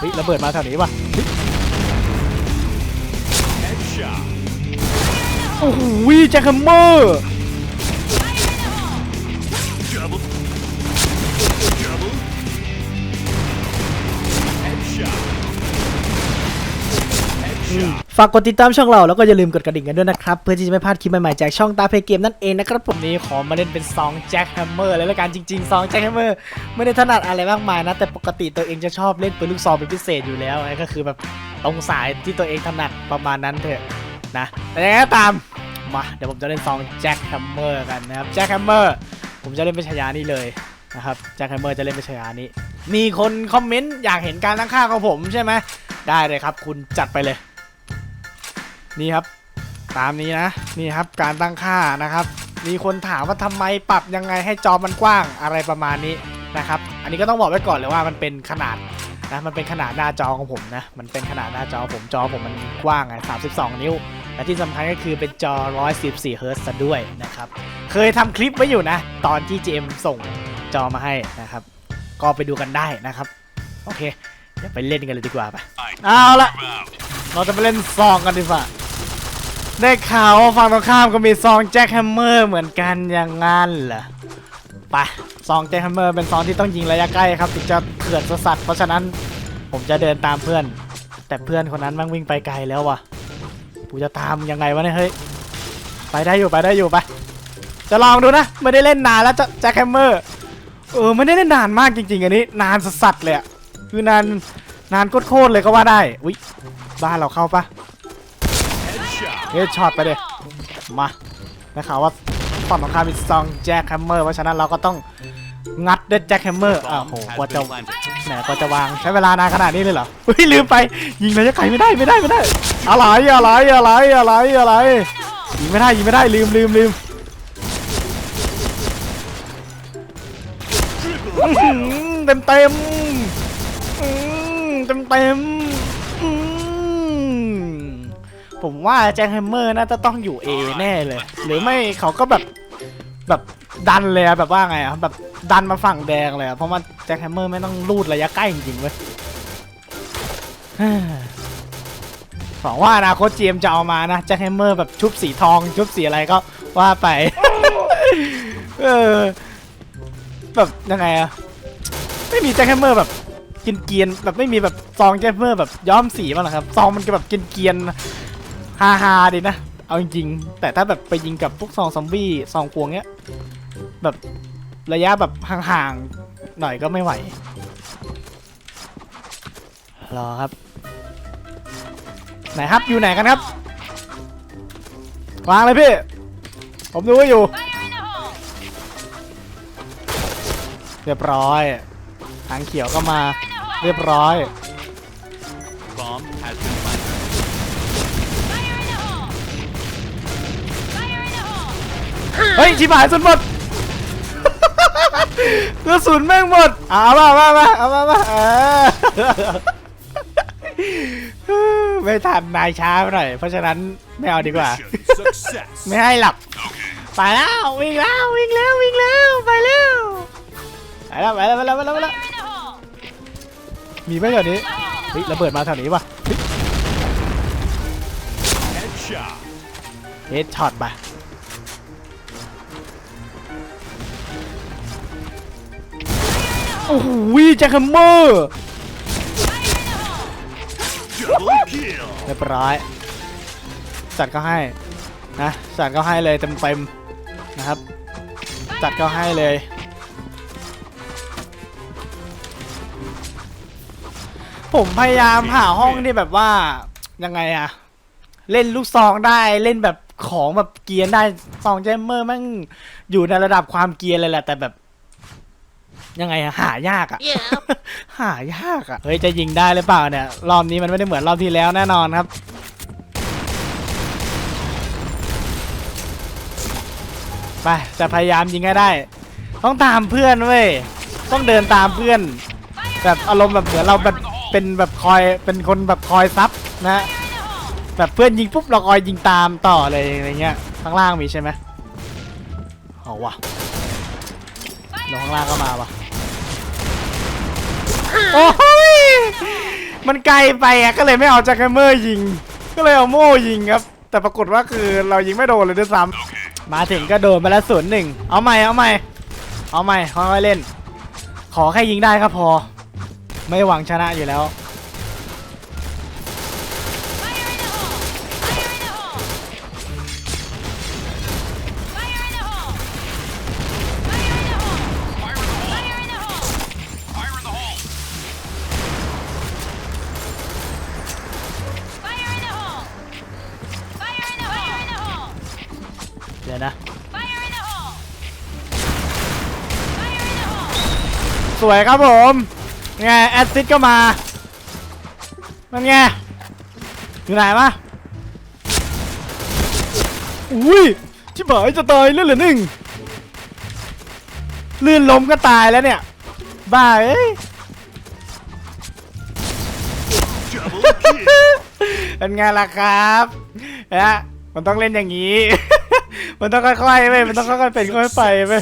เฮ้ยระเบิดมาแถวนี้ว่ะโอ้โหแจ็คแฮมเมอร์ ฝากกดติดตามช่องเราแล้วก็อย่าลืมกดกระดิ่งกันด้วยนะครับ เพื่อที่จะไม่พลาดคลิปใหม่ๆจากช่องตาเพย์เกมนั่นเองนะครับผมนี้ขอมาเล่นเป็นซองแจ็คแฮมเมอร์เลยละกันจริงๆซองแจ็คแฮมเมอร์ไม่ได้ถนัดอะไรมากมายนะ แต่ปกติตัวเองจะชอบเล่นปืนลูกซองเป็นพิเศษอยู่แล้วก็คือแบบตรงสายที่ตัวเองถนัดประมาณนั้นเถอะนะแต่ยังไงก็ตามมาเดี๋ยวผมจะเล่นซองแจ็คแฮมเมอร์กันนะครับแจ็คแฮมเมอร์ผมจะเล่นเป็นฉายานี้เลยนะครับแจ็คแฮมเมอร์จะเล่นเป็นฉายานี้มีคนคอมเมนต์อยากเห็นการตั้งค่าของผมใช่ไหมได้เลยครับ คุณจัดไปเลย นี่ครับ ตามนี้นะนี่ครับการตั้งค่านะครับ มีคนถามว่าทำไมปรับยังไงให้จอมันกว้างอะไรประมาณนี้นะครับ อันนี้ก็ต้องบอกไว้ก่อนเลยว่ามันเป็นขนาดนะมันเป็นขนาดหน้าจอของผมนะมันเป็นขนาดหน้าจอผมจอผมมันกว้างไง32นิ้ว และที่สำคัญก็คือเป็นจอ114เฮิร์ตซ์ซะด้วยนะครับเคยทำคลิปไว้อยู่นะ ตอนที่ GM ส่งจอมาให้นะครับ ก็ไปดูกันได้นะครับ โอเค เดี๋ยวไปเล่นกันเลยดีกว่าไปเอาละเราจะไปเล่นซองกันดีกว่า ได้ข่าวว่าฝั่งตรงข้ามก็มีซองแจ็คแฮมเมอร์เหมือนกันอย่างงั้นเหรอไปซองแจ็คแฮมเมอร์เป็นซองที่ต้องยิงระยะใกล้ครับถึงจะเขื่อนสสัตว์เพราะฉะนั้นผมจะเดินตามเพื่อน แต่เพื่อนคนนั้นมันวิ่งไปไกลแล้ววะกูจะตามยังไงวะเนี่ยเฮ้ยไปได้อยู่ไปได้อยู่ไป จะลองดูนะไม่ได้เล่นนานแล้วแจ็คแฮมเมอร์เออไม่ได้เล่นนานมากจริงๆอันนี้ นานสัสๆเลยคือนานนานโคตรเลยก็ว่าได้อุ้ยบ้านเราเข้าปะ เฮ้ยช็อตไปเลยมาได้ข่าวว่าฝั่งตรงข้ามมีซองแจ็คแฮมเมอร์เพราะฉะนั้นเราก็ต้องงัดด้วยแจ็คแฮมเมอร์อ้าว Bomb โห has กว่าจะ been planted. แหมกว่าจะวางใช้เวลานานขนาดนี้เลยเหรอเฮ้ยลืมไป ยิงระยะไกลไม่ได้ไม่ได้ไม่ได้ อะไรอะไรอะไรอะไรอะไรยิงไม่ได้ยิงไม่ได้ลืมลืมลืม Triple เต็มเต็มเต็มเต็ม ผมว่าแจ็คแฮมเมอร์น่าจะต้องอยู่ A แน่เลย หรือไม่เขาก็แบบแบบดันเลยอะแบบว่าไงอะแบบดันมาฝั่งแดงเลยอะเพราะว่าแจ็คแฮมเมอร์ไม่ต้องลูดระยะใกล้จริงๆเว้ยหวังว่าอนาคตเจมจะเอามานะแจ็คแฮมเมอร์แบบชุบสีทอง ชุบสีอะไรก็ว่าไป เออแบบยังไงอะไม่มีแจ็คแฮมเมอร์แบบกินเกียนๆแบบไม่มีแบบซองแจ็คแฮมเมอร์แบบย้อมสีบ้งหรอครับซองมันก็แบบกินเกียนๆ ฮาฮาๆดีนะ เอาจริงๆ แต่ถ้าแบบไปยิงกับพวกซองซอมบี้ซองพวงเนี้ย แบบระยะแบบห่างๆ หน่อยก็ไม่ไหว รอครับ ไหนครับอยู่ไหนกันครับ วางเลยพี่ ผมดูอยู่ เรียบร้อย ทางเขียวก็มา เรียบร้อย เฮ้ยชิบหายสุดหมดกระสุนแม่งหมดเอามามามาเอามามาเออไม่ทันนายช้าไปหน่อย เพราะฉะนั้นไม่เอาดีกว่า Mission success. ไม่ให้หลับ ไปแล้ววิ่งแล้ววิ่งแล้ววิ่งแล้วไปแล้วไปแล้วไปแล้วไปแล้วไปแล้วไปแล้วมีไหมแถวนี้เฮ้ยระเบิดมาแถวนี้ว่ะ Headshot. เฮดช็อตไป โอ้โหแจ็คแฮมเมอร์เรียบร้อยจัดก็ให้นะจัดก็ให้เลยเต็มเต็มนะครับ จัดก็ให้เลยผมพยายามหาห้องที่แบบว่ายังไงอะเล่นลูกซองได้เล่นแบบของแบบเกียร์ได้ซองเจมเมอร์มันอยู่ในระดับความเกียร์เลยแหละแต่แบบ ยังไงอะหายากอะ หายากอะเฮ้ยจะยิงได้หรือเปล่าเนี่ย รอบนี้มันไม่ได้เหมือนรอบที่แล้วแน่นอนครับ ไปจะพยายามยิงให้ได้ ต้องตามเพื่อนเว้ย ต้องเดินตามเพื่อน แบบอารมณ์แบบเหมือนเราแบบเป็นแบบคอยเป็นคนแบบคอยซับนะแบบเพื่อนยิงปุ๊บเราคอยยิงตามต่อเลยอะไรเงี้ยข้างล่างมีใช่ไหมเอาวะลงข้างล่างก็มาวะ โอ้ยมันไกลไปอะก็เลยไม่เอาแจ็คแฮมเมอร์ยิง ก็เลยเอาโม่ยิงครับ แต่ปรากฏว่าคือเรายิงไม่โดนเลยด้วยซ้ำมาถึงก็โดนไปแล้วศูนย์หนึ่งเอาใหม่เอาใหม่เอาใหม่ค่อยๆเล่น ขอแค่ยิงได้ก็พอ ไม่หวังชนะอยู่แล้ว ดี๋ยวนะ Fire in the hole! Fire in the hole! สวยครับผมไงแอดซิดก็มา มันไง อยู่ไหนวะอุ้ยชิบหายจะตายแล้วเหรอหนึ่งลื่นล้มก็ตายแล้วเนี่ย บ้าเอ้ย Double kill. เป็นไงล่ะครับนะมันต้องเล่นอย่างนี้ มันต้องค่อยๆไปมันต้องค่อยๆเป็นค่อยๆไปไป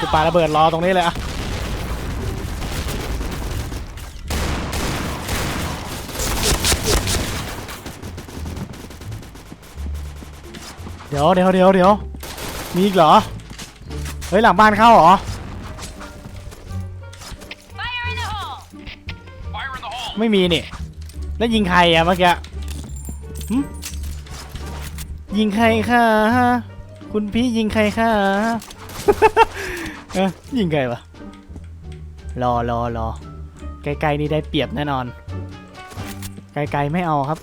กูปาระเบิดรอตรงนี้เลยอะเดี๋ยวเดี๋ยวเดี๋ยวเดี๋ยวมีอีกเหรอ เฮ้ยหลังบ้านเข้าเหรอ Fire in the hole! Fire in the hole. ไม่มีนี่ แล้วยิงใครอะเมื่อกี้หึ ยิงใครค่ะ คุณพี่ยิงใครค่ะเอ้ยยิงใครวะรอรอรอไกลๆนี่ได้เปรียบแน่นอน ไกลๆไม่เอาครับ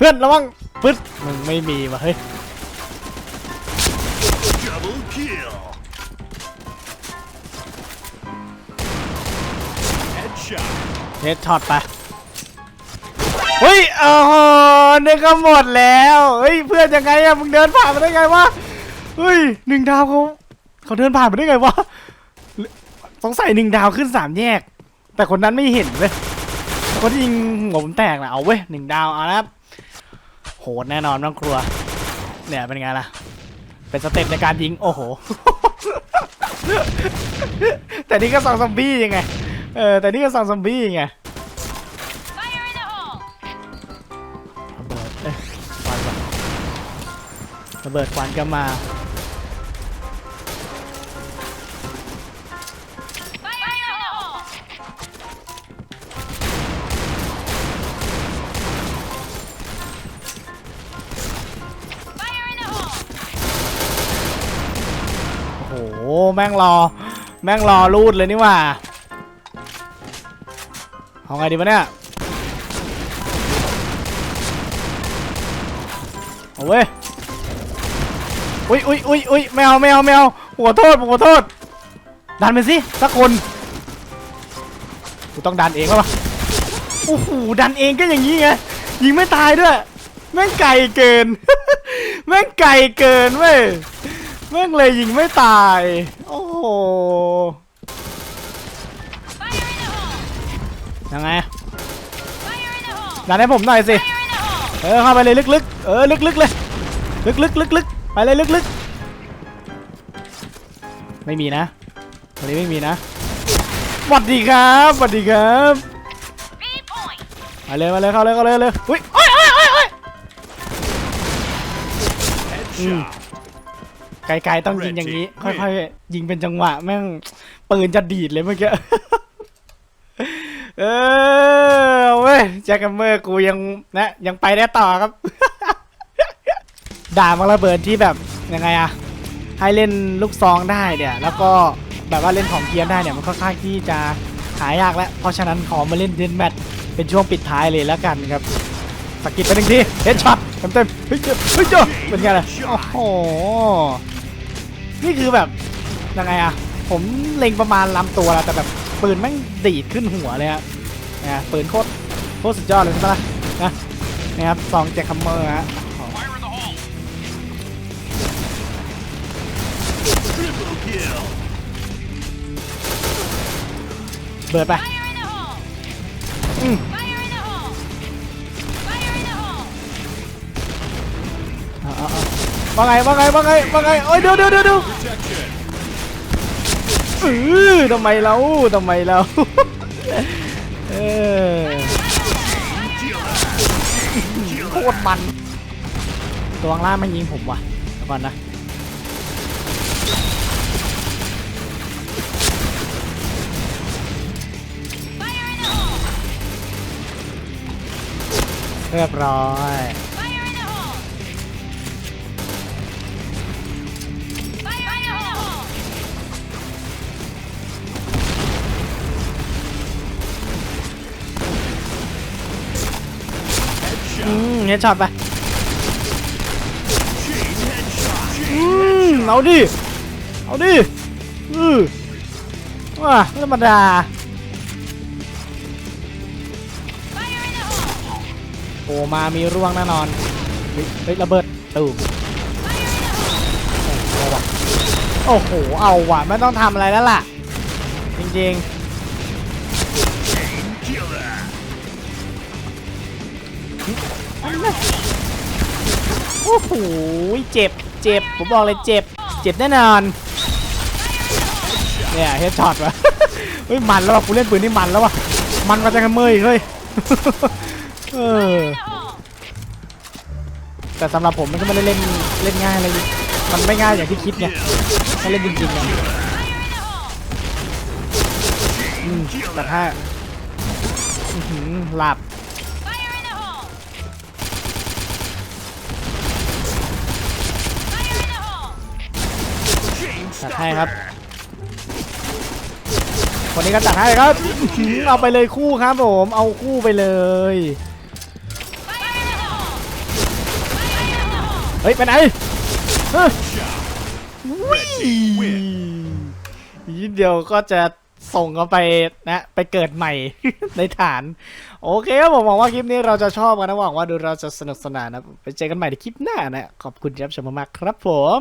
เพื่อนระวังปึ๊ดมึงไม่มีวะเฮ้ยเฮดช็อตไปเฮ้ยโอ้โหนี่ก็หมดแล้วเฮ้ยเพื่อนยังไงอะมึงเดินผ่านมาได้ไงวะเฮ้ยหนึ่งดาวเขาเขาเดินผ่านมาได้ไงวะสงสัยหนึ่งดาวขึ้นสามแยก แต่คนนั้นไม่เห็นเว้ยคนที่ยิงหัวผมแตกนะเอาเว้ยหนึ่งดาวเอาละครับ โหดแน่นอนต้องครัว เนี่ยเป็นไงล่ะ เป็นสเต็ปในการยิง โอ้โห แต่นี่ก็สองซอมบี้ยังไง เออ แต่นี่ก็สองซอมบี้ไงระเบิดเอ้ยควันก่อนระเบิดควันก็มา ม่งรอ แม่งรอรูดเลยนี่ว่าเอาไงดีวะเนี่ยเอาเว้ยอุ้ยอุ้ยอุ้ยอุ้ยไม่เอาไม่เอาไม่เอาผมขอโทษผมขอโทษ ดันไปสิสักคนกูต้องดันเองแล้ววะโอ้โหดันเองก็อย่างนี้ไงยิงไม่ตายด้วย แม่งไกลเกิน แม่งไกลเกินเว้ย แม่งเลยยิงไม่ตาย โอ้โห ยังไงไฟร์ในห้องดันให้ผมหน่อยสิ เออเข้าไปเลยลึกๆ เออลึกๆเลย ลึกๆลึกๆไปเลยลึกๆ ไม่มีนะวันนี้ไม่มีนะสวัสดีครับสวัสดีครับมาเลยมาเลยเข้าเลยเข้าเลยเลยอุ้ยโอ้ยโอ้ยโอ้ย ไกลๆต้องยิงอย่างนี้ ค่อยๆ ยิงเป็นจังหวะ แม่งปืนจะดีดเลยเมื่อกี้ เออเว้ยแจ็คแฮมเมอร์กูยังนะยังไปได้ต่อครับ ด่ามังระเบิดที่แบบยังไงอะให้เล่นลูกซองได้เนี่ย แล้วก็แบบว่าเล่นของเกียร์ได้เนี่ยมันค่อนข้างที่จะหายากแล้ว เพราะฉะนั้นขอมาเล่นเดนแมทเป็นช่วงปิดท้ายเลยแล้วกันครับสกิดไปหนึ่งทีเฮดช็อตเต็มๆเฮ้ยเจ้าเฮ้ยเจ้าเป็นไงล่ะโอ้โห นี่คือแบบยังไงอะผมเล็งประมาณลำตัวแล้วแต่แบบปืนแม่งดีดขึ้นหัวเลยอะนะปืนโคตรโคตรสุดยอดเลยใช่ปะล่ะนะนะครับซองแจ็คคัมเมอร์ฮะ Fire in the hole. Triple kill. เบิดไป Fire in the hole! อืม ว่าไงว่าไงว่าไงว่าไงโอ้ยเดี๋ยวเดี๋ยวเดี๋ยวเดี๋ยว Protection. เออทำไมเราทำไมเราเออโคตรมันตัวข้างล่างมันยิงผมว่ะเดี๋ยวก่อนนะเรียบร้อย เฮดช็อตไปอืมเอาดิ เอาดิอือว้าธรรมดาโอ้มามีร่วงแน่นอน เฮ้ยระเบิดตูมโอ้โห เอาว่ะไม่ต้องทำอะไรแล้วล่ะ จริง Chain ๆโอ้โหเจ็บเจ็บผมบอกเลยเจ็บ เจ็บแน่นอนเนี่ยเฮดช็อตวะเฮ้ยมันแล้วว่ะกูเล่นปืนนี่มันแล้วว่ะมันมาจากเมยเฮ้ยเออแต่สำหรับผมมันก็ไม่ได้เล่นเล่นง่ายเลยมันไม่ง่ายอย่างที่คิดไงถ้าเล่นจริงๆเนี่ยแต่ถ้าหลับ ให้ครับคนนี้ก็จัดให้ครับเอาไปเลยคู่ครับผมเอาคู่ไปเลยเฮ้ยไปไหนย Red team win. นิดเดียวก็จะส่งเขาไปนะไปเกิดใหม่ ในฐาน โอเคครับผมหวังว่าคลิปนี้เราจะชอบกันนะหวังว่าดูเราจะสนุกสนานนะไปเจอกันใหม่ในคลิปหน้านะขอบคุณที่รับชมมากๆครับผม